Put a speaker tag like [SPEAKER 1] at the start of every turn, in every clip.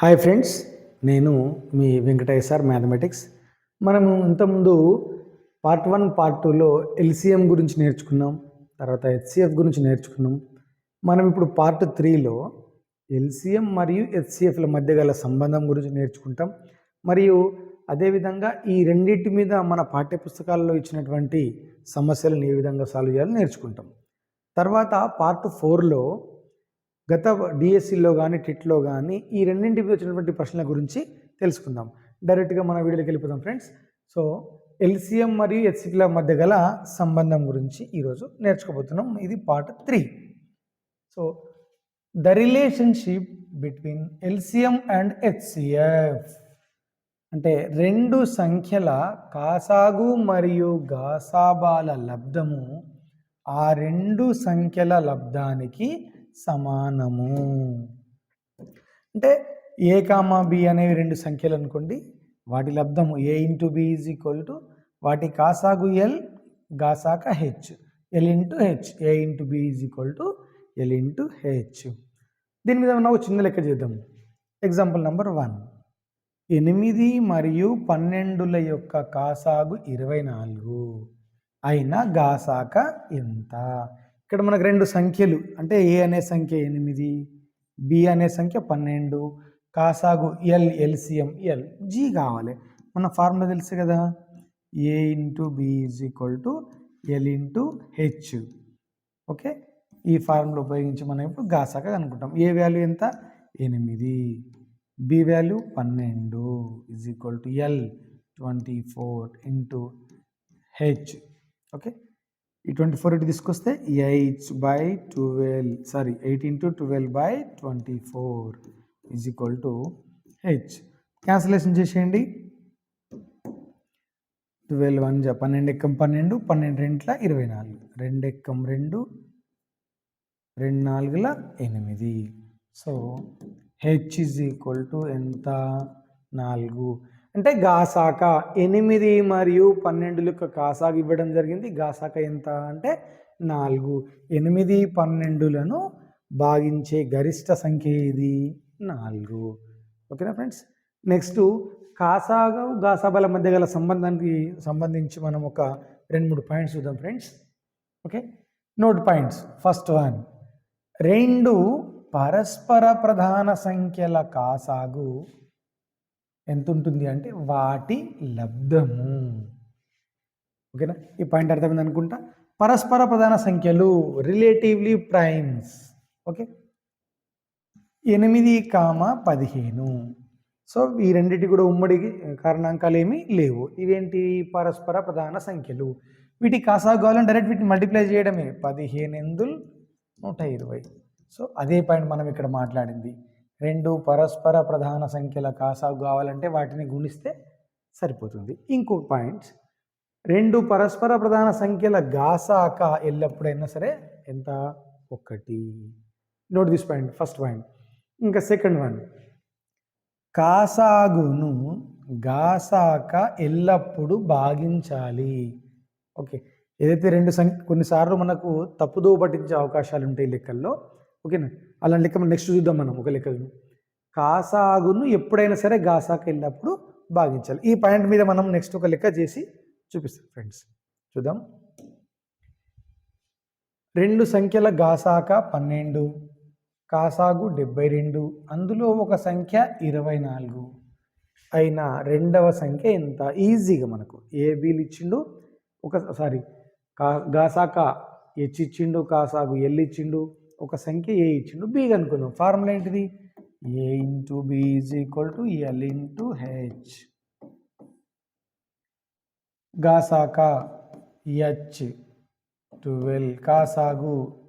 [SPEAKER 1] Hi friends నేను మీ Venkatesh sir mathematics. మనము ఇంతకుముందు పార్ట్ వన్ పార్ట్ టూలో ఎల్సిఎం గురించి నేర్చుకున్నాం తర్వాత హెచ్సిఎఫ్ గురించి నేర్చుకున్నాం. మనం ఇప్పుడు పార్ట్ త్రీలో ఎల్సిఎం మరియు హెచ్సిఎఫ్ల మధ్య గల సంబంధం గురించి నేర్చుకుంటాం. మరియు అదేవిధంగా ఈ రెండింటి మీద మన పాఠ్యపుస్తకాల్లో ఇచ్చినటువంటి సమస్యలను ఏ విధంగా సాల్వ్ చేయాలో నేర్చుకుంటాం. తర్వాత పార్ట్ ఫోర్లో గత డిఎస్సిలో కానీ టిట్లో కానీ ఈ రెండింటికి వచ్చినటువంటి ప్రశ్నల గురించి తెలుసుకుందాం. డైరెక్ట్గా మన వీడియోకి వెళ్ళిపోదాం ఫ్రెండ్స్. సో ఎల్సిఎం మరియు హెచ్సిఫ్ల మధ్య గల సంబంధం గురించి ఈరోజు నేర్చుకోబోతున్నాం. ఇది part three. So the relationship between LCM and HCF. అంటే రెండు సంఖ్యల కాసాగు మరియు గాసాబాల లబ్ధము ఆ రెండు సంఖ్యల లబ్ధానికి సమానము. అంటే ఏ కామా బి అనేవి రెండు సంఖ్యలు అనుకోండి. వాటి లబ్ధము A into B is equal to వాటి కాసాగు L గాసాక H. L into H. A into B is equal to L into H. దీని మీద మనం ఒక చిన్న లెక్క చేద్దాం. ఎగ్జాంపుల్ నెంబర్ వన్ ఎనిమిది మరియు పన్నెండుల యొక్క కాసాగు ఇరవై నాలుగు. అయినా గాసాక ఎంత? ఇక్కడ మనకు రెండు సంఖ్యలు. అంటే ఏ అనే సంఖ్య ఎనిమిది బి అనే సంఖ్య పన్నెండు కాసాగు ఎల్ ఎల్సిఎం ఎల్ జీ కావాలి. మన ఫార్ములా తెలుసు కదా? A into B is equal to L into H. Okay? ఈ ఫార్ములా ఉపయోగించి మనం ఇప్పుడు గాసాగా కనుక్కుంటాం. ఏ వాల్యూ ఎంత? ఎనిమిది. బి వాల్యూ పన్నెండు is equal to L twenty four into H. Okay? ఈ ట్వంటీ ఫోర్ ఇటు తీసుకొస్తే eight by twelve sorry eight into twelve by twenty four is equal to H cancellation చేసేయండి. ట్వెల్వ్ వన్ జా పన్నెండు ఎక్కం పన్నెండు పన్నెండు రెంట్ల ఇరవై నాలుగు. రెండు ఎక్కం రెండు రెండు నాలుగుల ఎనిమిది. So H is equal to ఎంత? నాలుగు. అంటే గాసాక ఎనిమిది మరియు పన్నెండులకు యొక్క ఇవ్వడం జరిగింది. గాసాక ఎంత? అంటే నాలుగు. ఎనిమిది పన్నెండులను భాగించే గరిష్ట సంఖ్య ఇది నాలుగు. ఓకేనా ఫ్రెండ్స్? నెక్స్ట్ కాసాగా గాసాబాల మధ్య గల సంబంధానికి సంబంధించి మనం ఒక రెండు మూడు పాయింట్స్ చూద్దాం friends. Okay? Note points. First one. రెండు పరస్పర ప్రధాన సంఖ్యల కాసాగు ఎంత ఉంటుంది అంటే వాటి లబ్ధము. ఓకేనా? ఈ పాయింట్ అర్థమైంది అనుకుంటా? పరస్పర ప్రధాన సంఖ్యలు రిలేటివ్లీ ప్రైమ్స్ ఓకే? ఎనిమిది కామ పదిహేను. సో ఈ రెండింటి కూడా ఉమ్మడి కారణాంకాలు ఏమీ లేవు. ఇవేంటి? పరస్పర ప్రధాన సంఖ్యలు. వీటి కాసాగు డైరెక్ట్ వీటిని మల్టిప్లై చేయడమే. పదిహేను ఎందులు నూట ఇరవై. సో అదే పాయింట్ మనం ఇక్కడ మాట్లాడింది. రెండు పరస్పర ప్రధాన సంఖ్యల కాసాగు కావాలంటే వాటిని గుణిస్తే సరిపోతుంది. ఇంకొక పాయింట్ రెండు పరస్పర ప్రధాన సంఖ్యల గాసాక ఎల్లప్పుడైనా సరే ఎంత? ఒకటి. Note this point first point ఇంకా సెకండ్ వన్ కాసాగును గాసాక ఎల్లప్పుడూ భాగించాలి. ఓకే ఏదైతే రెండు సంఖ్య కొన్నిసార్లు మనకు తప్పుదో పట్టించే అవకాశాలు ఉంటాయి లెక్కల్లో ఓకేనా? అలాంటి లెక్క మనం నెక్స్ట్ చూద్దాం మనం ఒక లెక్కను కాసాగును ఎప్పుడైనా సరే గాసాక వెళ్ళినప్పుడు భాగించాలి. ఈ పాయింట్ మీద మనం నెక్స్ట్ ఒక లెక్క చేసి చూపిస్తాం ఫ్రెండ్స్ చూద్దాం. రెండు సంఖ్యల గాసాక పన్నెండు కాసాగు డెబ్బై రెండు అందులో ఒక సంఖ్య ఇరవై నాలుగు. అయిన రెండవ సంఖ్య ఎంత? ఈజీగా మనకు. ఏబీలు ఇచ్చిండు ఒక సారీ కా గాసాక హెచ్ ఇచ్చిండు కాసాగు ఎల్ ఇచ్చిండు ఒక సంఖ్య ఏ ఇచ్చిండు? బి కనుక్కుందాం ఫార్ములా ఏంటిది? A into B is equal to L into H. గాసాక H twelve కాసాగు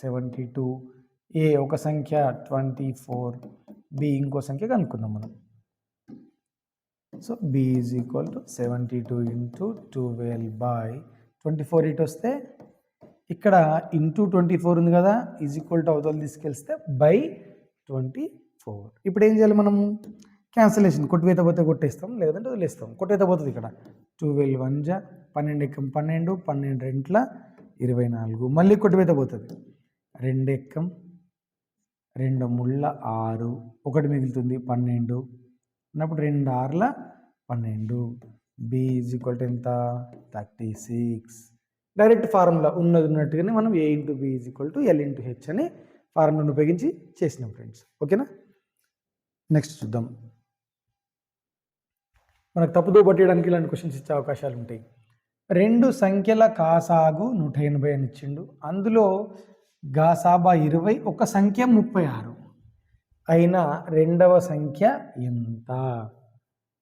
[SPEAKER 1] సెవెంటీ టూ. ఏ ఒక సంఖ్య ట్వంటీ ఫోర్. బి ఇంకో సంఖ్య కనుక్కుందాం మనం. So B is equal to seventy two into twelve by twenty four ఇటు వస్తే ఇక్కడ ఇంటూ ట్వంటీ ఫోర్ ఉంది కదా ఈజ్ ఈక్వల్ టు అవతల తీసుకెళ్తే బై ట్వంటీ ఫోర్ ఇప్పుడు ఏం చేయాలి మనము? క్యాన్సలేషన్ కొట్టివేత పోతే కొట్టేస్తాం లేదంటే వదిలేస్తాం. కొట్టివేత పోతుంది ఇక్కడ. ట్వెల్వ్ వన్ జా పన్నెండు ఎక్కం పన్నెండు పన్నెండు రెంట్ల ఇరవై నాలుగు మళ్ళీ కొట్టివేత పోతుంది రెండు ఎక్కం రెండు ముళ్ళ ఆరు. ఒకటి మిగులుతుంది పన్నెండు. అన్నప్పుడు రెండు ఆరుల పన్నెండు. బి ఈజ్ ఈక్వల్ టు ఎంత? థర్టీ సిక్స్ డైరెక్ట్ ఫార్ములా ఉన్నది ఉన్నట్టుగానే మనం A into B is equal to L into H అని ఫార్ములాను ఉపయోగించి చేసినాం ఫ్రెండ్స్ ఓకేనా? నెక్స్ట్ చూద్దాం. మనకు తప్పుదో పట్టేయడానికి ఇలాంటి క్వశ్చన్స్ ఇచ్చే అవకాశాలు ఉంటాయి. రెండు సంఖ్యల కాసాగు నూట ఎనభై అని ఇచ్చిండు. అందులో గాసాబా ఇరవై ఒక సంఖ్య ముప్పై ఆరు. అయినా రెండవ సంఖ్య ఎంత?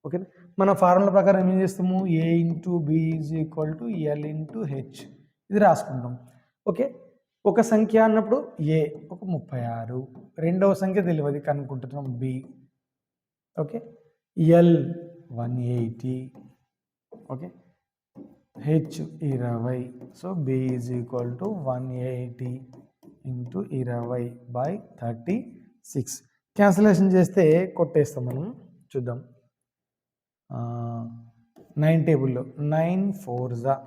[SPEAKER 1] ఓకేనా? మన ఫార్ములా ప్రకారం ఏం చేస్తాము? A into B is equal to L into H ఇది రాసుకుంటాం. ఓకే? ఒక సంఖ్య అన్నప్పుడు ఏ ఒక ముప్పై ఆరు. రెండవ సంఖ్య తెలియదు కనుక్కుంటున్నాం B okay? L one eighty. Okay? H ఇరవై. So B is equal to one eighty into ఇరవై బై థర్టీ సిక్స్. క్యాన్సలేషన్ చేస్తే కొట్టేస్తాం మనం. చూద్దాం. నైన్ టేబుల్లో. నైన్ ఫోర్ జా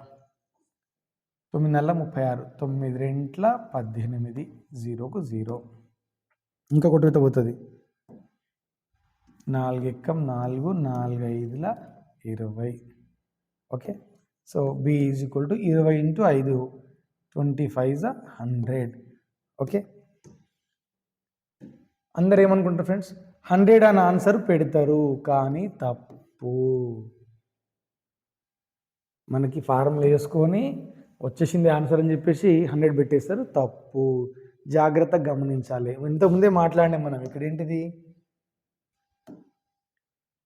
[SPEAKER 1] తొమ్మిది నెలల ముప్పై ఆరు. తొమ్మిది రెంట్ల పద్దెనిమిది. జీరోకు జీరో. ఇంకా కొట్టుకుతే పోతుంది. నాలుగు ఎక్కం నాలుగు నాలుగు ఐదుల ఇరవై. Okay? So B is equal to ఇరవై ఇంటూ ఐదు. ట్వంటీ ఫైవ్ జా హండ్రెడ్. ఓకే? అందరు ఏమనుకుంటారు ఫ్రెండ్స్? హండ్రెడ్ అని ఆన్సర్ పెడతారు కానీ తప్పు. మనకి ఫార్ములా వేసుకొని వచ్చేసింది ఆన్సర్ అని చెప్పేసి హండ్రెడ్ పెట్టేస్తారు తప్పు. జాగ్రత్త గమనించాలి. ఇంతకుముందే మాట్లాడినాం మనం. ఇక్కడ ఏంటిది?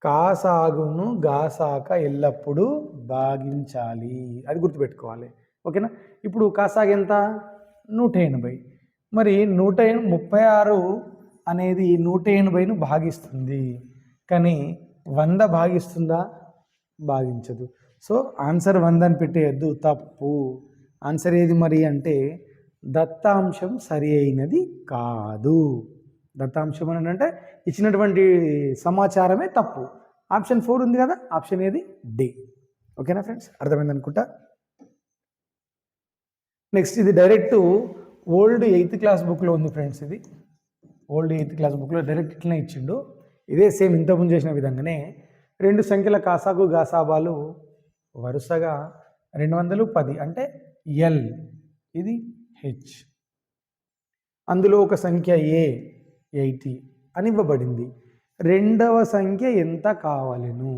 [SPEAKER 1] కాసాగును గాసాక ఎల్లప్పుడూ భాగించాలి అది గుర్తుపెట్టుకోవాలి. ఓకేనా? ఇప్పుడు కాసాగ ఎంత? నూట ఎనభై. మరి నూట ముప్పై ఆరు అనేది నూట ఎనభైను భాగిస్తుంది కానీ వంద భాగిస్తుందా? భాగించదు. సో ఆన్సర్ వంద అని పెట్టేయద్దు తప్పు. ఆన్సర్ ఏది మరి అంటే దత్తాంశం సరి అయినది కాదు. దత్తాంశం అని అంటే ఇచ్చినటువంటి సమాచారమే తప్పు. ఆప్షన్ ఫోర్ ఉంది కదా ఆప్షన్ ఏది? డి. ఓకేనా ఫ్రెండ్స్? అర్థమైంది అనుకుంటా? నెక్స్ట్ ఇది డైరెక్ట్ ఓల్డ్ ఎయిత్ క్లాస్ బుక్లో ఉంది ఫ్రెండ్స్ ఇది. ఓల్డ్ ఎయిత్ క్లాస్ బుక్లో డైరెక్ట్ ఇట్లనే ఇచ్చిండు. ఇదే సేమ్ ఇంతకుముందు చేసిన విధంగానే రెండు సంఖ్యల కాసాకు గాసాబాలు వరుసగా రెండు వందలు పది అంటే ఎల్ ఇది హెచ్ అందులో ఒక సంఖ్య ఏ ఎయిటీ అని ఇవ్వబడింది. రెండవ సంఖ్య ఎంత కావాలను?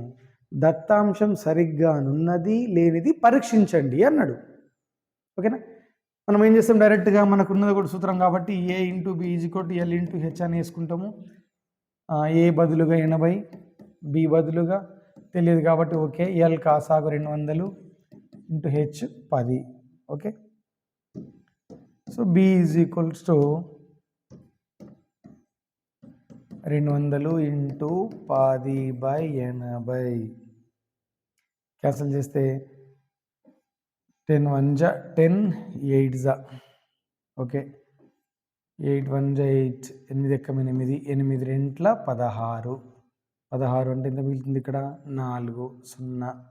[SPEAKER 1] దత్తాంశం సరిగ్గానున్నది లేనిది పరీక్షించండి అన్నాడు. ఓకేనా? మనం ఏం చేస్తాం? డైరెక్ట్గా మనకున్నది కూడా సూత్రం కాబట్టి A into B is equal to L into H అని వేసుకుంటాము. ఏ బదులుగా ఎనభై బి బదులుగా తెలియదు కాబట్టి ఓకే. ఎల్ కాసాగు రెండు వందలు ఇంటూ హెచ్ పది. Okay. So B is equals to రెండు వందలు ఇంటూ పది బై ఎనభై. క్యాన్సిల్ చేస్తే టెన్ వన్ జా టెన్ ఎయిట్ జా. ఓకే. ఎయిట్ వన్ జా ఎయిట్ ఎనిమిది ఎక్కం ఎనిమిది ఎనిమిది రెంట్ల పదహారు. పదహారు అంటే ఎంత మిగులుతుంది ఇక్కడ? నాలుగు సున్నా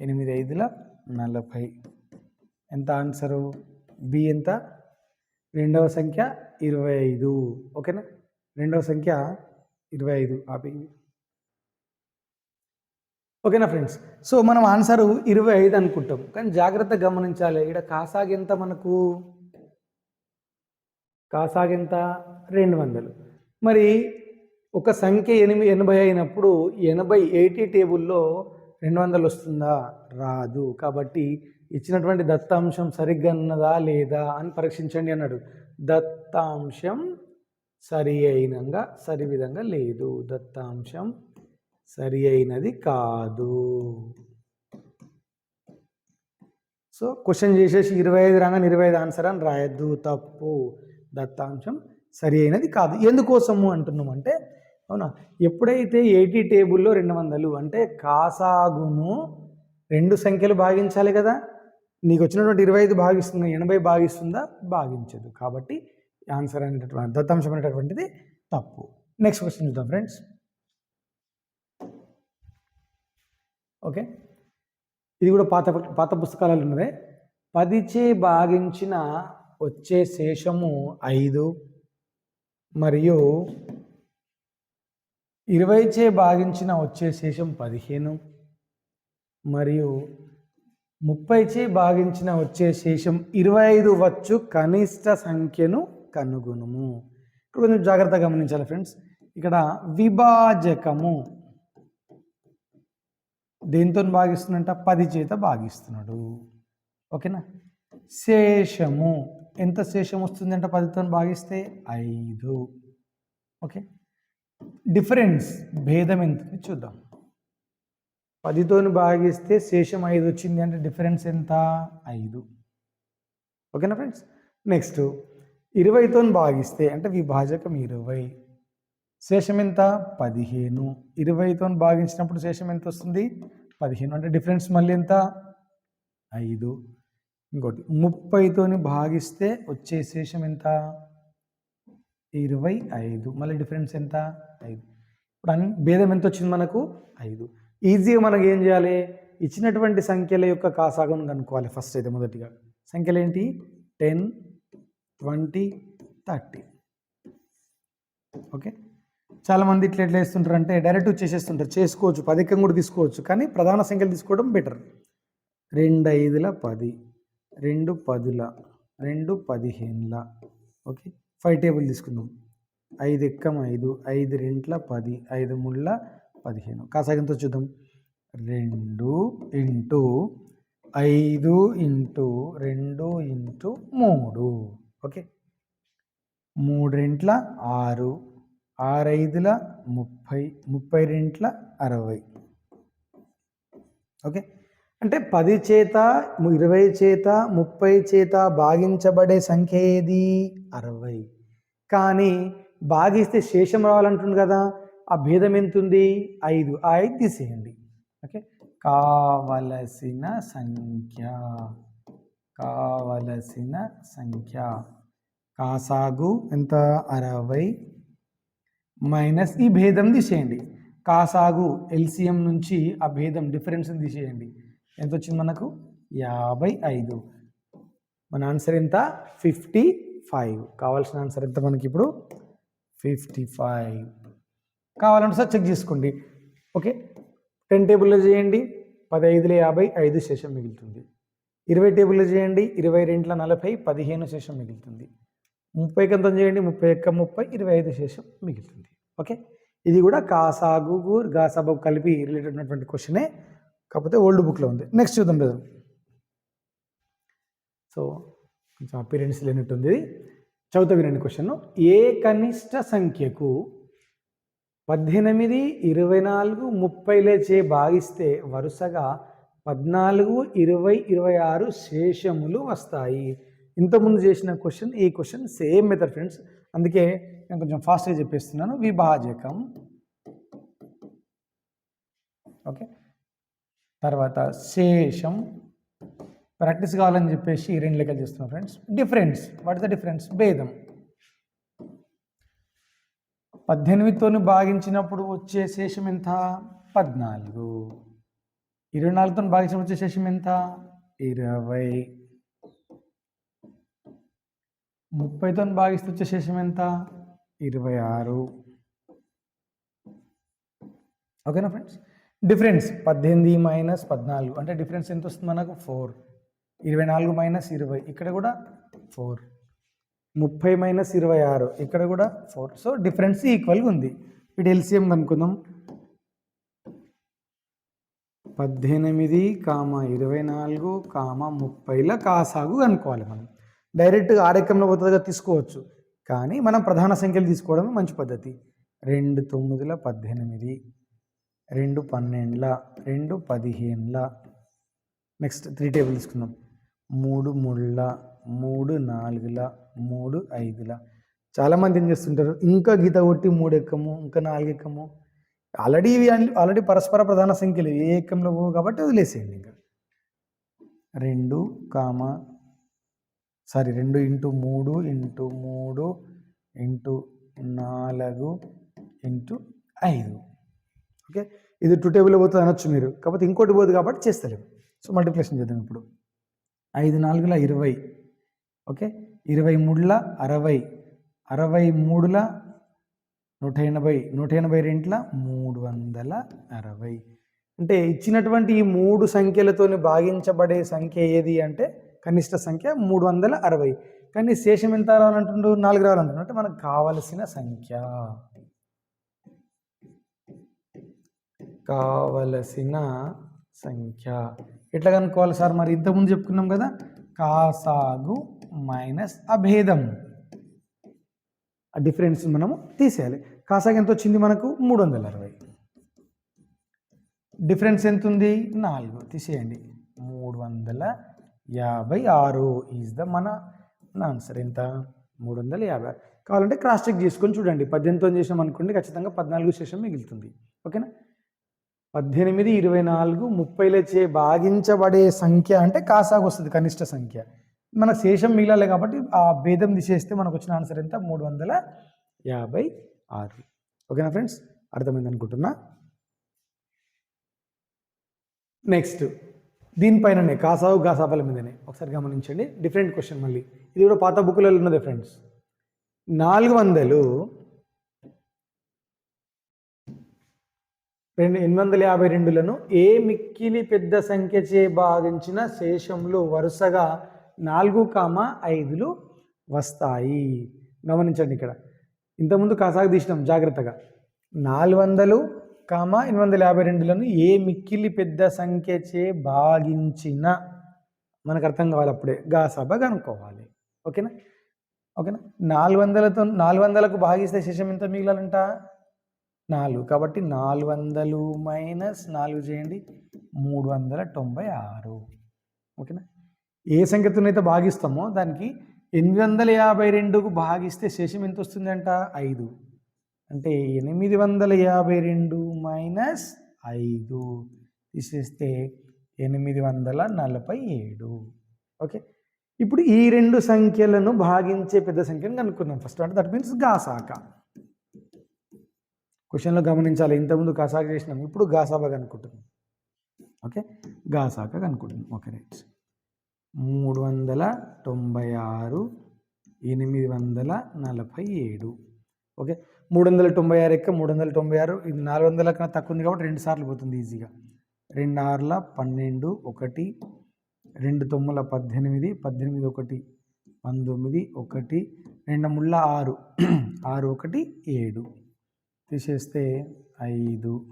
[SPEAKER 1] ఎనిమిది ఐదుల నలభై. ఎంత ఆన్సరు? బి ఎంత? రెండవ సంఖ్య ఇరవై ఐదు. ఓకేనా? రెండవ సంఖ్య ఇరవై ఐదు. ఆపి. ఓకేనా ఫ్రెండ్స్? సో మనం ఆన్సర్ ఇరవై ఐదు అనుకుంటాం. కానీ జాగ్రత్త గమనించాలి. ఇక్కడ కాసాగింత మనకు? కాసాగింత రెండు వందలు. మరి ఒక సంఖ్య ఎనిమిది ఎనభై అయినప్పుడు ఎనభై ఎయిటీ టేబుల్లో రెండు వందలు వస్తుందా? రాదు. కాబట్టి ఇచ్చినటువంటి దత్తాంశం సరిగ్గా ఉన్నదా లేదా అని పరీక్షించండి అన్నాడు. దత్తాంశం సరి అయినంగా సరి విధంగా లేదు. దత్తాంశం సరి అయినది కాదు. సో క్వశ్చన్ చేసేసి ఇరవై ఐదు రాగానే ఇరవై ఐదు ఆన్సర్ అని రాయద్దు. తప్పు. దత్తాంశం సరి అయినది కాదు. ఎందుకోసము అంటున్నాం అంటే అవునా? ఎప్పుడైతే ఎయిటీ టేబుల్లో రెండు వందలు అంటే కాసాగును రెండు సంఖ్యలు భాగించాలి కదా? నీకు వచ్చినటువంటి ఇరవై ఐదు భాగిస్తుంది? ఎనభై భాగిస్తుందా? భాగించదు. కాబట్టి ఆన్సర్ అనేటటువంటి దత్తాంశం అనేటటువంటిది తప్పు. నెక్స్ట్ క్వశ్చన్ చూద్దాం ఫ్రెండ్స్. ఓకే. ఇది కూడా పాత పాత పుస్తకాలలో ఉన్నదే. పదిచే భాగించిన వచ్చే శేషము ఐదు మరియు ఇరవై చే భాగించిన వచ్చే శేషం పదిహేను మరియు ముప్పై చే భాగించిన వచ్చే శేషం ఇరవై ఐదు వచ్చు కనిష్ట సంఖ్యను కనుగొనుము. ఇక్కడ కొంచెం జాగ్రత్తగా గమనించాలి ఫ్రెండ్స్. ఇక్కడ విభాజకము దేంతో భాగిస్తున్నట్ట పది చేత భాగిస్తున్నాడు. ఓకేనా? శేషము ఎంత శేషం వస్తుందంట పదితో భాగిస్తే ఐదు. ఓకే? డిఫరెన్స్ భేదం ఎంత ఉంది చూద్దాం. పదితోని భాగిస్తే శేషం ఐదు వచ్చింది అంటే డిఫరెన్స్ ఎంత? ఐదు. ఓకేనా ఫ్రెండ్స్ నెక్స్ట్ ఇరవైతో భాగిస్తే అంటే విభాజకం ఇరవై. శేషం ఎంత? పదిహేను. ఇరవైతో భాగించినప్పుడు శేషం ఎంత వస్తుంది? పదిహేను. అంటే డిఫరెన్స్ మళ్ళీ ఎంత? ఐదు. ఇంకోటి ముప్పైతోని భాగిస్తే వచ్చే శేషం ఎంత? ఇరవై ఐదు. మళ్ళీ డిఫరెన్స్ ఎంత? ఐదు. ఇప్పుడు అన్ భేదం ఎంత వచ్చింది మనకు? ఐదు. ఈజీగా మనకి ఏం చేయాలి? ఇచ్చినటువంటి సంఖ్యల యొక్క కాసాగం కనుక్కోవాలి ఫస్ట్ అయితే మొదటిగా. సంఖ్యలు ఏంటి? Ten twenty thirty. ఓకే? చాలామంది ఇట్లా ఎట్లా వేస్తుంటారు అంటే డైరెక్ట్ చేసేస్తుంటారు. చేసుకోవచ్చు. పదికం కూడా తీసుకోవచ్చు. కానీ ప్రధాన సంఖ్యలు తీసుకోవడం బెటర్. రెండు ఐదుల పది. రెండు పదుల రెండు పదిహేనుల. ఓకే ఫైవ్ టేబుల్ తీసుకుందాం. ఐదు ఎక్కం ఐదు ఐదు రెంట్ల పది ఐదు ముళ్ళ పదిహేను. కాసాగంతో చూద్దాం. రెండు ఇంటూ ఐదు ఇంటూ రెండు ఇంటూ మూడు. ఓకే మూడు రెంట్ల ఆరు ఆరైదుల ముప్పై ముప్పై రెంట్ల అరవై. ఓకే అంటే పది చేత ఇరవై చేత ముప్పై చేత భాగించబడే సంఖ్య ఏది? అరవై. కానీ భాగిస్తే శేషం రావాలంటుంది కదా ఆ భేదం ఎంతుంది? ఐదు. ఆ ఐదు తీసేయండి. ఓకే? కావలసిన సంఖ్య. కావలసిన సంఖ్య. కాసాగు ఎంత? అరవై. మైనస్ ఈ భేదం తీసేయండి. కాసాగు ఎల్సిఎం నుంచి ఆ భేదం డిఫరెన్స్ తీసేయండి. ఎంత వచ్చింది మనకు? యాభై ఐదు. మన ఆన్సర్ ఎంత? Fifty five. కావాల్సిన ఆన్సర్ ఎంత మనకి ఇప్పుడు? Fifty five. కావాలంటే సార్ చెక్ చేసుకోండి. ఓకే? టెన్ టేబుల్లో చేయండి. పదహైదుల యాభై ఐదు శేషం మిగులుతుంది. ఇరవై టేబుల్లో చేయండి. ఇరవై రెంట్ల నలభై పదిహేను శేషం మిగులుతుంది. ముప్పై కంతం చేయండి. ముప్పై ఒక్క ముప్పై ఇరవై ఐదు శేషం మిగులుతుంది. ఓకే? ఇది కూడా కాసాగు గాసాబు కలిపి రిలేటెడ్ ఉన్నటువంటి క్వశ్చనే కాకపోతే ఓల్డ్ బుక్లో ఉంది. నెక్స్ట్ చూద్దాం బ్రదర్. సో కొంచెం అపీరెన్స్ లేనట్టుంది. చదువుతా వినండి క్వశ్చన్ ఏ కనిష్ట సంఖ్యకు పద్దెనిమిది ఇరవై నాలుగు ముప్పైలే చే భాగిస్తే వరుసగా పద్నాలుగు ఇరవై ఇరవై ఆరు శేషములు వస్తాయి. ఇంతకుముందు చేసిన క్వశ్చన్ ఈ క్వశ్చన్ సేమ్ మెథడ్ ఫ్రెండ్స్ అందుకే నేను కొంచెం ఫాస్ట్గా చెప్పేస్తున్నాను. విభాజకం. ఓకే తర్వాత శేషం. ప్రాక్టీస్ కావాలని చెప్పేసి ఈ రెండు లెక్కలు చేస్తున్నాం friends. Difference. What is the difference? భేదం. పద్దెనిమిదితోని భాగించినప్పుడు వచ్చే శేషం ఎంత? పద్నాలుగు. ఇరవై నాలుగుతో భాగించినప్పుడు వచ్చే శేషం ఎంత? ఇరవై. ముప్పైతో భాగిస్తే వచ్చే శేషం ఎంత? ఇరవై ఆరు. ఓకేనా ఫ్రెండ్స్? డిఫరెన్స్ పద్దెనిమిది మైనస్ పద్నాలుగు. అంటే డిఫరెన్స్ ఎంత వస్తుంది మనకు? ఫోర్ ఇరవై నాలుగు మైనస్ ఇరవై. ఇక్కడ కూడా ఫోర్ ముప్పై మైనస్ ఇరవై ఆరు. ఇక్కడ కూడా ఫోర్ సో డిఫరెన్స్ ఈక్వల్గా ఉంది. ఇటు ఎల్సిఎం కనుక్కుందాం. పద్దెనిమిది కామ ఇరవై నాలుగు కామ ముప్పైల కాసాగు అనుకోవాలి మనం. డైరెక్ట్గా ఆరేకంలో పోతుందిగా తీసుకోవచ్చు. కానీ మనం ప్రధాన సంఖ్యలు తీసుకోవడం మంచి పద్ధతి. రెండు తొమ్మిదిల పద్దెనిమిది. రెండు పన్నెండుల రెండు పదిహేనుల. నెక్స్ట్ త్రీ టేబుల్ తీసుకుందాం. మూడు మూడుల మూడు నాలుగుల మూడు ఐదుల. చాలామంది ఏం చేస్తుంటారు? ఇంకా గీత కొట్టి మూడు ఎక్కము ఇంకా నాలుగు ఎక్కము. ఆల్రెడీ ఇవి ఆల్రెడీ పరస్పర ప్రధాన సంఖ్యలు. ఏ ఎక్కంలో పోవు కాబట్టి వదిలేసేయండి ఇంకా. రెండు కామ సారీ రెండు ఇంటూ మూడు ఇంటూ మూడు ఇంటూ నాలుగు ఇంటూ ఐదు. ఓకే? ఇది టూ టేబుల్ పోతుంది అనొచ్చు మీరు. కాకపోతే ఇంకోటి పోదు కాబట్టి చేస్తలేము. సో మల్టిప్లికేషన్ చేద్దాం ఇప్పుడు. ఐదు నాలుగుల ఇరవై. ఓకే? ఇరవై మూడుల అరవై. అరవై మూడుల నూట ఎనభై. నూట ఎనభై రెంట్ల మూడు వందల అరవై. అంటే ఇచ్చినటువంటి ఈ మూడు సంఖ్యలతోని భాగించబడే సంఖ్య ఏది అంటే కనిష్ట సంఖ్య మూడు వందల అరవై. కానీ శేషం ఎంత రావాలంటుండు? నాలుగు రావాలంటుండు. అంటే మనకు కావలసిన సంఖ్య. కావలసిన సంఖ్య. ఎట్లా కనుక్కోవాలి సార్? మరి ఇంతకుముందు చెప్పుకున్నాం కదా కాసాగు మైనస్ అభేదం. ఆ డిఫరెన్స్ మనము తీసేయాలి. కాసాగు ఎంత వచ్చింది మనకు? మూడు వందల అరవై డిఫరెన్స్ ఎంత ఉంది నాలుగు. తీసేయండి. మూడు వందల యాభై ఆరు ఈజ్ ద మన ఆన్సర్ ఎంత? మూడు వందల యాభై ఆరు కావాలంటే క్రాస్ చెక్ చేసుకొని చూడండి. పద్దెనిమిది చేసాం అనుకోండి ఖచ్చితంగా పద్నాలుగు శేషం మిగులుతుంది. ఓకేనా? పద్దెనిమిది ఇరవై నాలుగు ముప్పైలచే భాగించబడే సంఖ్య అంటే కాసాకు వస్తుంది కనిష్ట సంఖ్య. మన శేషం మిగిలాలి కాబట్టి ఆ భేదం తీసేస్తే మనకు వచ్చిన ఆన్సర్ ఎంత? మూడు వందల యాభై ఆరు. ఓకేనా ఫ్రెండ్స్? అర్థమైంది అనుకుంటున్నా? నెక్స్ట్ దీనిపైననే కాసావు గాసాపాల మీదనే. ఒకసారి గమనించండి. డిఫరెంట్ క్వశ్చన్ మళ్ళీ. ఇది కూడా పాత బుక్లలో ఉన్నది ఫ్రెండ్స్. నాలుగు వందలు రెండు ఎనిమిది వందల యాభై రెండులను ఏ మిక్కిలి పెద్ద సంఖ్యచే భాగించిన శేషంలో వరుసగా నాలుగు కామ ఐదులు వస్తాయి. గమనించండి ఇక్కడ. ఇంతకుముందు కాసాగు తీసినాం జాగ్రత్తగా. నాలుగు వందలు కామ ఎనిమిది వందల యాభై రెండులను ఏ మిక్కిలి పెద్ద సంఖ్యచే భాగించిన మనకు అర్థం కావాలి అప్పుడే గా సభ కనుక్కోవాలి. ఓకేనా? ఓకేనా? నాలుగు వందలతో నాలుగు వందలకు భాగిస్తే శేషం ఎంత మిగిలాలంట? నాలుగు. కాబట్టి నాలుగు వందలు మైనస్ నాలుగు చేయండి. మూడు వందల తొంభై ఆరు. ఓకేనా? ఏ సంఖ్యతోనైతే భాగిస్తామో దానికి ఎనిమిది వందల యాభై రెండుకు భాగిస్తే శేషం ఎంత వస్తుందంట ఐదు. అంటే ఎనిమిది వందల యాభై రెండు మైనస్ ఐదు తీసేస్తే ఎనిమిది వందల నలభై ఏడు. ఓకే? ఇప్పుడు ఈ రెండు సంఖ్యలను భాగించే పెద్ద సంఖ్యను కనుక్కుందాం. ఫస్ట్ అంటే దట్ మీన్స్ గాసాక క్వశ్చన్లో గమనించాలి. ఇంతకుముందు గాసాక చేసినాం. ఇప్పుడు గాసాబా కనుక్కుంటున్నాం ఓకే? గాసాక కనుక్కుంటున్నాం ఓకే రైట్. మూడు వందల తొంభై ఆరు ఎనిమిది వందల నలభై ఏడు ఓకే? మూడు వందల తొంభై ఆరు ఎక్క మూడు వందల తొంభై ఆరు ఇది నాలుగు వందల కన్నా తక్కువ ఉంది కాబట్టి రెండు సార్లు పోతుంది ఈజీగా. రెండు ఆరుల పన్నెండు ఒకటి. రెండు తొమ్మిల పద్దెనిమిది పద్దెనిమిది ఒకటి. పంతొమ్మిది ఒకటి. రెండు ముళ్ళ ఆరు. ఆరు ఒకటి ఏడు. తీసేస్తే ఐదు.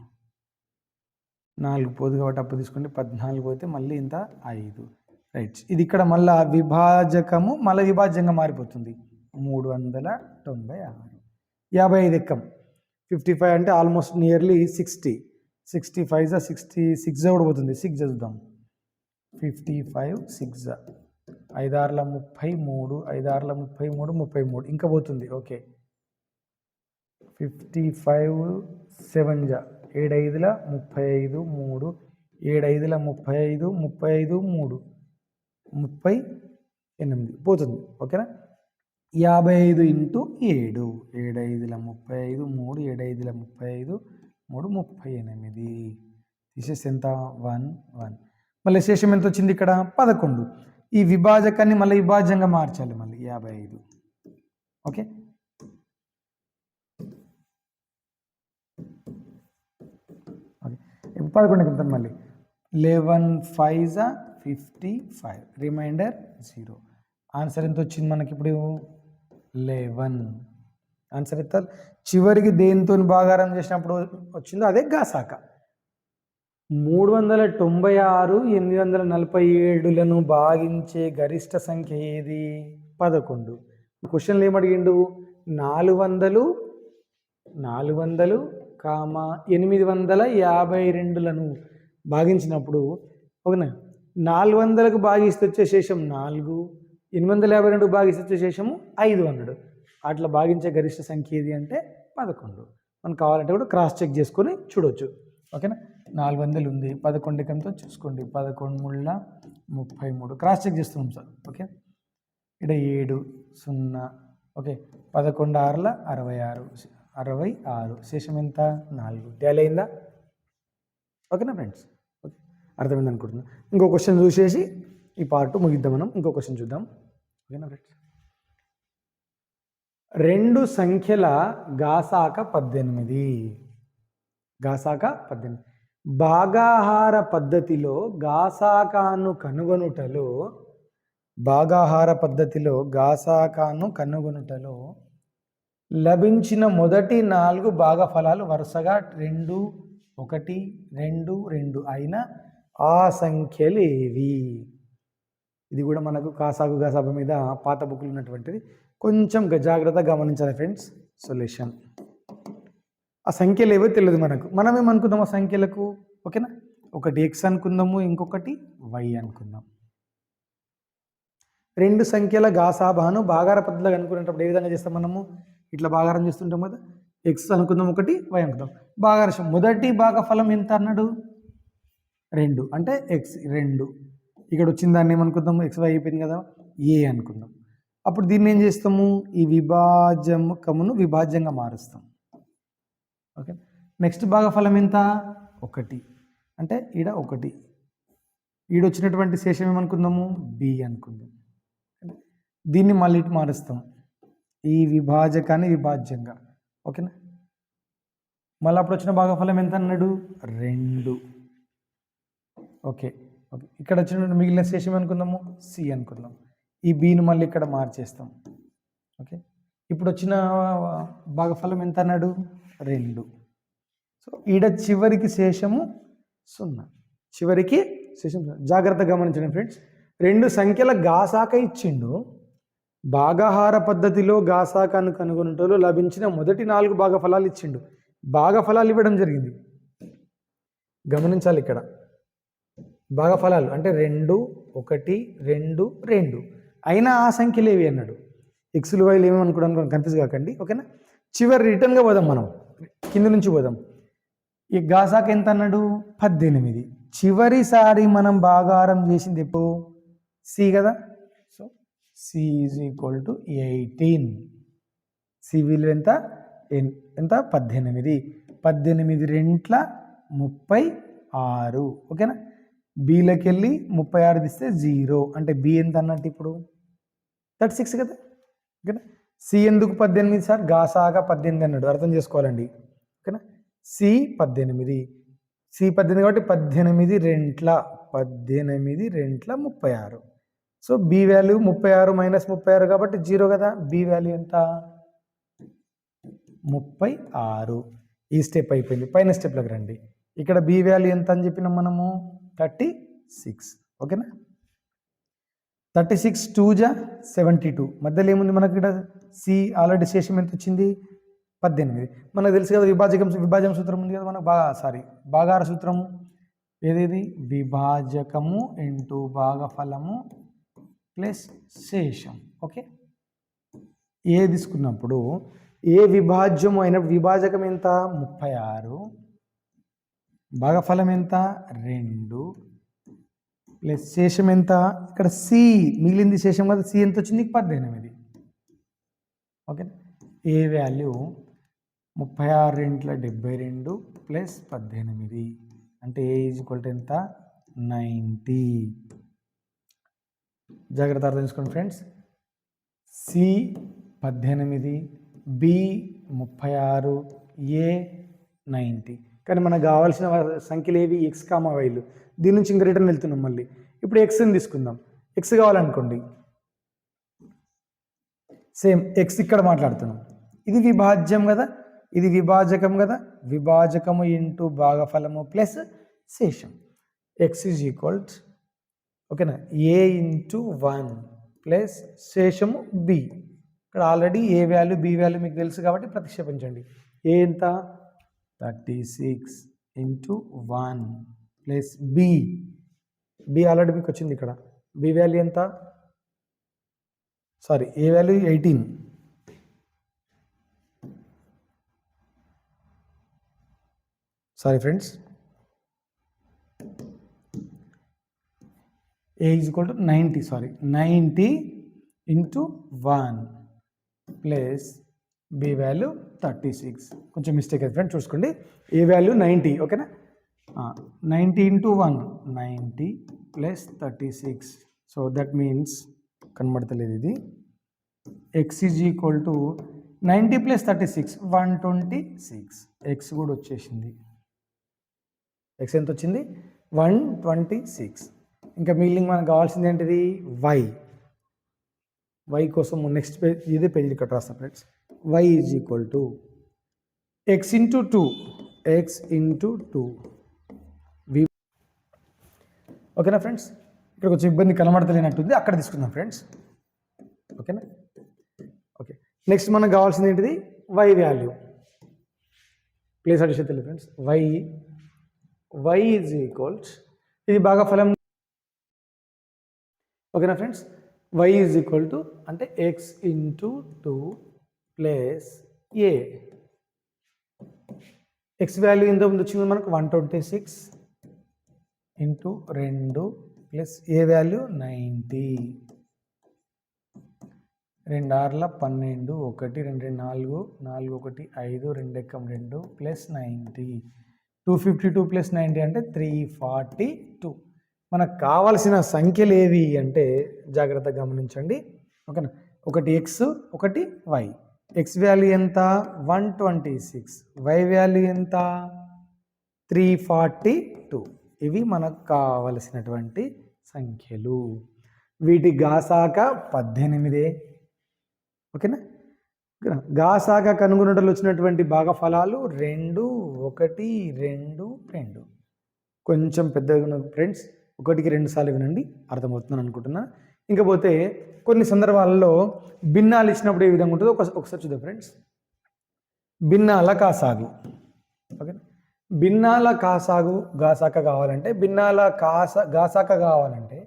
[SPEAKER 1] నాలుగు పోదు కాబట్టి అప్పు తీసుకుంటే పద్నాలుగు పోతే మళ్ళీ ఇంత ఐదు. రైట్. ఇది ఇక్కడ మళ్ళా విభాజకము మళ్ళీ విభాజ్యంగా మారిపోతుంది. మూడు వందల తొంభై ఆరు. యాభై ఐదు ఎక్కం. ఫిఫ్టీ ఫైవ్ అంటే almost nearly sixty. Sixty five జా సిక్స్టీ సిక్స్ కూడా పోతుంది. సిక్స్ చదువుదాం ఫిఫ్టీ ఫైవ్ సిక్స్ ఐదార్ల ముప్పై మూడు ఐదార్ల ముప్పై మూడు ముప్పై మూడు. ఇంకా పోతుంది. ఓకే. ఫిఫ్టీ ఫైవ్ సెవెన్ జా ఏడైదుల ముప్పై ఐదు మూడు. ఏడైదుల ముప్పై ఐదు ముప్పై ఐదు మూడు. ముప్పై ఎనిమిది. పోతుంది. ఓకేనా? యాభై ఐదు ఇంటూ ఏడు. ఏడైదుల ముప్పై ఐదు మూడు. ఏడైదుల ముప్పై ఐదు మూడు. ముప్పై ఎనిమిది. తీసేసి ఎంత? One one. మళ్ళీ శేషం ఎంత వచ్చింది ఇక్కడ? పదకొండు. ఈ విభాజకాన్ని మళ్ళీ విభాజ్యంగా మార్చాలి మళ్ళీ. యాభై ఐదు. ఓకే? పదకొండు పదకొండుకి మళ్ళీ. లెవెన్ ఫైవ్ జా fifty five. Reminder zero. Answer ఎంత వచ్చింది మనకి ఇప్పుడు? లెవెన్. ఆన్సర్ ఎంత? చివరికి దేనితో భాగారం చేసినప్పుడు వచ్చిందో అదే గాసాక. మూడు వందల తొంభై ఆరు ఎనిమిది వందల నలభై ఏడులను భాగించే గరిష్ట సంఖ్య ఏది? పదకొండు. క్వశ్చన్లు ఏమడిగిండు? నాలుగు వందలు నాలుగు వందలు కామ ఎనిమిది వందల యాభై రెండులను భాగించినప్పుడు ఓకేనా? నాలుగు వందలకు భాగిస్తే వచ్చే శేషం నాలుగు ఎనిమిది వందల యాభై రెండు భాగిస్తే వచ్చే శేషము ఐదు వందలు. అట్లా భాగించే గరిష్ట సంఖ్య ఏది అంటే పదకొండు. మనకు కావాలంటే కూడా క్రాస్ చెక్ చేసుకొని చూడొచ్చు. ఓకేనా? నాలుగు వందలు ఉంది పదకొండు కంతో చూసుకోండి. పదకొండు ముళ్ళ ముప్పై మూడు క్రాస్ చెక్ చేస్తున్నాం సార్. ఓకే? ఇక్కడ ఏడు సున్నా. ఓకే? పదకొండు ఆరుల అరవై ఆరు. అరవై ఆరు. శేషం ఎంత? నాలుగు. ట్యాలీ అయిందా ఓకేనా ఫ్రెండ్స్? ఓకే. అర్థమైంది అనుకుంటున్నాను ఇంకో క్వశ్చన్ చూసేసి ఈ పార్ట్ ముగిద్దాం మనం. ఇంకో క్వశ్చన్ చూద్దాం. ఓకేనా ఫ్రెండ్స్? రెండు సంఖ్యల గాసాక పద్దెనిమిది. గాసాక పద్దెనిమిది. భాగాహార పద్ధతిలో గాసాకాను కనుగొనుటలో భాగాహార పద్ధతిలో గాసాకాను కనుగొనుటలో లభించిన మొదటి నాలుగు భాగఫలాలు వరుసగా రెండు ఒకటి రెండు రెండు అయిన ఆ సంఖ్యలు ఏవి? ఇది కూడా మనకు కాసాగు గాసాబ మీద పాత బుక్లు ఉన్నటువంటిది. కొంచెం గ- జాగ్రత్తగా గమనించాలి ఫ్రెండ్స్. సొల్యూషన్. ఆ సంఖ్యలు ఏవో తెలియదు మనకు. మనం ఏమనుకుందాం ఆ సంఖ్యలకు? ఓకేనా? ఒకటి ఎక్స్ అనుకుందాము ఇంకొకటి వై అనుకుందాం. రెండు సంఖ్యల గాసాబాను భాగార పద్ధతిలో అనుకునేటప్పుడు ఏ విధంగా చేస్తాం మనము? ఇట్లా భాగారం చేస్తుంటాం కదా. ఎక్స్ అనుకుందాం ఒకటి వై అనుకుందాం. భాగారం మొదటి భాగఫలం ఎంత అన్నాడు? రెండు. అంటే ఎక్స్ రెండు. ఇక్కడ వచ్చిన దాన్ని ఏమనుకుందాం? ఎక్స్ వై అయిపోయింది కదా. ఏ అనుకుందాం. అప్పుడు దీన్ని ఏం చేస్తాము? ఈ విభాజకమును విభాజ్యంగా మారుస్తాం. ఓకే నెక్స్ట్ భాగఫలం ఎంత? ఒకటి. అంటే ఈడ ఒకటి. ఈడ వచ్చినటువంటి శేషం ఏమనుకుందాము? బి అనుకుందాం. దీన్ని మళ్ళీ ఇటు మారుస్తాం. ఈ విభాజకాన్ని విభాజ్యంగా. ఓకేనా? మళ్ళీ అప్పుడు వచ్చిన భాగఫలం ఎంత అన్నాడు? రెండు. ఓకే. ఓకే. ఇక్కడ వచ్చిన మిగిలిన శేషం అనుకుందాము సి అనుకుందాం. ఈ బీని మళ్ళీ ఇక్కడ మార్చేస్తాం. ఓకే. ఇప్పుడు వచ్చిన భాగఫలం ఎంత అన్నాడు? రెండు. సో ఈడ చివరికి శేషము సున్నా. చివరికి శేషం జాగ్రత్తగా గమనించండి ఫ్రెండ్స్. రెండు సంఖ్యల గాసాక ఇచ్చిండు. భాగహార పద్ధతిలో గాసాకాను కనుగొనటంలో లభించిన మొదటి నాలుగు భాగఫలాలు ఇచ్చిండు. భాగఫలాలు ఇవ్వడం జరిగింది. గమనించాలి ఇక్కడ. భాగఫలాలు అంటే రెండు ఒకటి రెండు రెండు. అయినా ఆ సంఖ్యలు ఏవి అన్నాడు. ఎక్స్లు వైలు ఏమేమి అనుకోవడానికి కన్ఫ్యూజ్ కాకండి. ఓకేనా? చివరి రిటర్న్గా పోదాం మనం. కింద నుంచి పోదాం. ఈ గాసాక ఎంత అన్నాడు? పద్దెనిమిది. చివరిసారి మనం బాగారం చేసింది ఎప్పుడు? సి కదా? C is equal to eighteen C విలువ ఎంత? ఎంత? పద్దెనిమిది. పద్దెనిమిది రెంట్ల ముప్పై ఆరు. ఓకేనా? బీలోకి వెళ్ళి ముప్పై ఆరు తీస్తే జీరో. అంటే బి ఎంత అన్నట్టు ఇప్పుడు? థర్టీ సిక్స్ కదా? ఓకేనా? సి ఎందుకు పద్దెనిమిది సార్? గాసాగా పద్దెనిమిది అన్నాడు. అర్థం చేసుకోవాలండి. ఓకేనా? సి పద్దెనిమిది. సి పద్దెనిమిది కాబట్టి పద్దెనిమిది రెంట్ల పద్దెనిమిది రెంట్ల ముప్పై ఆరు. సో బి వాల్యూ ముప్పై ఆరు మైనస్ ముప్పై ఆరు కాబట్టి జీరో కదా. బి వాల్యూ ఎంత? ముప్పై ఆరు. ఈ స్టెప్ అయిపోయింది. పైన స్టెప్లోకి రండి. ఇక్కడ బి వాల్యూ ఎంత అని చెప్పినాం మనము? థర్టీ సిక్స్ ఓకేనా? థర్టీ సిక్స్ టూ జా? సెవెంటీ టూ మధ్యలో ఏముంది మనకి ఇక్కడ? సి ఆల్రెడీ శేషం ఎంత వచ్చింది? పద్దెనిమిది. మనకు తెలుసు కదా విభాజకం విభాజం సూత్రం ఉంది కదా మనకు బాగా సారీ భాగార సూత్రము. ఏదేది? విభాజకము ఇంటూ భాగఫలము ప్లస్ శేషం ఓకే? ఏ తీసుకున్నప్పుడు ఏ విభాజ్యం అయినప్పుడు విభాజకం ఎంత? ముప్పై ఆరు. భాగఫలం ఎంత? రెండు. ప్లస్ శేషం ఎంత? ఇక్కడ సి మిగిలింది శేషం కదా సి ఎంత వచ్చింది? పద్దెనిమిది. ఓకే? A value? ముప్పై ఆరు రెంట్ల డెబ్బై రెండు ప్లస్ పద్దెనిమిది. అంటే ఏ ఈజ్ ఈక్వల్ ఎంత? నైంటీ. జాగ్రత్త అర్థం చేసుకోండి ఫ్రెండ్స్. సి పద్దెనిమిది బి ముప్పై ఆరు ఏ నైంటీ. కానీ మనకు కావాల్సిన సంఖ్యలు ఏవి? ఎక్స్ కామా వైలు దీని నుంచి ఇంకా రిటర్న్ వెళ్తున్నాం మళ్ళీ. ఇప్పుడు ఎక్స్ని తీసుకుందాం. ఎక్స్ కావాలనుకోండి. సేమ్ ఎక్స్ ఇక్కడ మాట్లాడుతున్నాం. ఇది విభాజ్యం కదా? ఇది విభాజకం కదా? విభాజకము ఇంటూ భాగఫలము ప్లస్ శేషం. ఎక్స్ ఈజ్ ఈక్వల్స్ ఓకేనా? ఏ ఇంటూ వన్ ప్లస్ శేషము బి ఇక్కడ already A value B value మీకు తెలుసు కాబట్టి ప్రతిక్షేపించండి. ఏ ఎంత? Thirty six into one plus B B already మీకు వచ్చింది ఇక్కడ. బి వాల్యూ ఎంత? Sorry A value eighteen sorry friends A is equal to ninety sorry ninety into one plus B value thirty six కొంచెం mistake అయితే friend చూసుకోండి. ఏ value ninety ఓకేనా ninety into one ninety plus thirty six so that means కనబడతలేదు ఇది. X is equal to ninety plus thirty six one twenty six X కూడా వచ్చేసింది. X ఎంత వచ్చింది వన్ ట్వంటీ సిక్స్ ఇంకా మిగిలిన మనకు కావాల్సింది ఏంటిది? వై వై కోసం నెక్స్ట్ పేజ్ ఇదే పేజ్ ఇక్కడ రాస్తాం friends Y is equal to X into two X into two V ఓకేనా ఫ్రెండ్స్ ఇక్కడ కొంచెం ఇబ్బంది కనబడతలేనట్టుంది. అక్కడ తీసుకుందాం ఫ్రెండ్స్ ఓకేనా ఓకే నెక్స్ట్ మనకు కావాల్సింది ఏంటిది? వై వాల్యూ ప్లేస్ అడిషన్ తెలియదు friends Y Y is equals ఇది బాగా ఫలం ఓకేనా friends? Y is equal to అంటే X into two plus A X value ఇంత ముందు వచ్చింది మనకు? వన్ ట్వంటీ సిక్స్ ఇంటూ రెండు ప్లస్ ఏ వాల్యూ నైంటీ రెండు ఆర్ల పన్నెండు ఒకటి రెండు రెండు నాలుగు నాలుగు ఒకటి ఐదు రెండు ఎక్కం రెండు plus ninety two fifty two plus ninety అంటే త్రీ ఫార్టీ టూ మనకు కావలసిన సంఖ్యలు ఏవి అంటే జాగ్రత్తగా గమనించండి. ఓకేనా? ఒకటి ఎక్స్ ఒకటి వై ఎక్స్ వాల్యూ ఎంత? One twenty six Y value ఎంత? త్రీ ఫార్టీ టూ ఇవి మనకు కావలసినటువంటి సంఖ్యలు. వీటి గాసాక పద్దెనిమిదే. ఓకేనా? గాసాక కనుగొనటలు వచ్చినటువంటి భాగఫలాలు రెండు ఒకటి రెండు రెండు. కొంచెం పెద్దగా ఫ్రెండ్స్ ఒకటికి రెండు సార్లు వినండి అర్థమవుతుందని అనుకుంటున్నా. ఇంకపోతే కొన్ని సందర్భాలలో భిన్నాలు ఇచ్చినప్పుడు ఏ విధంగా ఉంటుందో ఒకసారి ఒకసారి చూద్దాం ఫ్రెండ్స్ భిన్నాల కాసాగు ఓకే భిన్నాల కాసాగు గాసాక కావాలంటే భిన్నాల కాస గాసాక కావాలంటే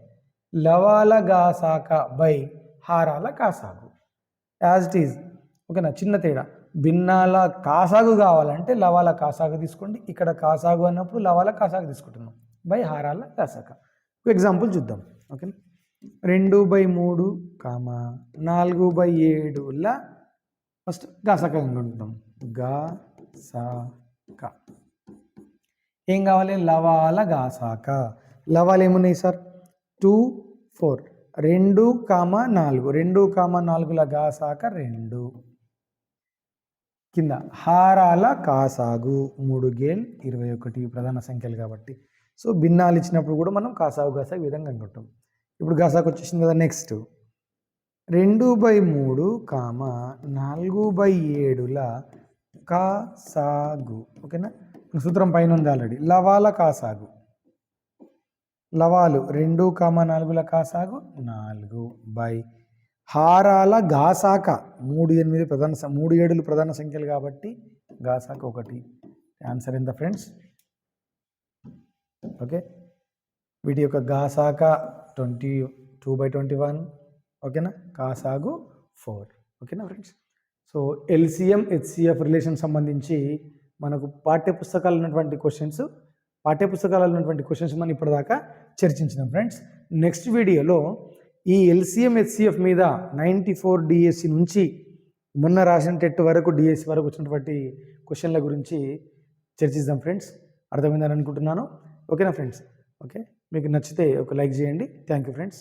[SPEAKER 1] లవాల గాసాక బై హారాల కాసాగు యాజ్ ఇట్ ఈజ్ ఓకేనా? చిన్న తేడా. భిన్నాల కాసాగు కావాలంటే లవాల కాసాగు తీసుకోండి. ఇక్కడ కాసాగు అన్నప్పుడు లవాల కాసాగు తీసుకుంటున్నాం. బై హారాల కాసాక ఒక ఎగ్జాంపుల్ చూద్దాం. ఓకేనా? రెండు బై మూడు కామ నాలుగు బై ఏడుల ఫస్ట్ గాసాక అనుకుంటాం గా సా ఏం కావాలి? లవాల గాసాక లవాలు ఏమున్నాయి సార్? Two four. రెండు కామ నాలుగు. రెండు కామ నాలుగుల గాసాక రెండు. కింద హారాల కాసాగు మూడు గేల్ ఇరవై ఒకటి ప్రధాన సంఖ్యలు కాబట్టి. సో భిన్నాలు ఇచ్చినప్పుడు కూడా మనం కాసాగు గాసాగు ఈ విధంగా అనుకుంటాం. ఇప్పుడు గాసాకు వచ్చేసింది కదా నెక్స్ట్ రెండు బై మూడు కామ నాలుగు బై ఏడుల కాసాగు. ఓకేనా? సూత్రం పైన ఉంది ఆల్రెడీ లవాల కాసాగు. లవాలు రెండు కామ నాలుగుల కాసాగు నాలుగు బై హారాల గాసాక మూడు ఎనిమిది ప్రధాన మూడు ఏడులు ప్రధాన సంఖ్యలు కాబట్టి గాసాక ఒకటి. ఆన్సర్ ఎంత ఫ్రెండ్స్ ఓకే? వీటి యొక్క గాసాక twenty two by twenty one ఓకేనా? కాసాగు ఫోర్ ఓకేనా friends? So LCM HCF relation సంబంధించి మనకు పాఠ్య పుస్తకాలు ఉన్నటువంటి క్వశ్చన్స్ పాఠ్య పుస్తకాలు ఉన్నటువంటి క్వశ్చన్స్ మనం ఇప్పటిదాకా చర్చించినాం ఫ్రెండ్స్. నెక్స్ట్ వీడియోలో ఈ ఎల్సిఎం హెచ్సిఎఫ్ మీద నైంటీ ఫోర్ డిఎస్సి నుంచి మొన్న రాసిన టెట్ వరకు డిఎస్సి వరకు వచ్చినటువంటి క్వశ్చన్ల గురించి చర్చిద్దాం ఫ్రెండ్స్. అర్థమైందని అనుకుంటున్నాను. ఓకేనా ఫ్రెండ్స్? ఓకే? మీకు నచ్చితే ఒక లైక్ చేయండి. Thank you friends.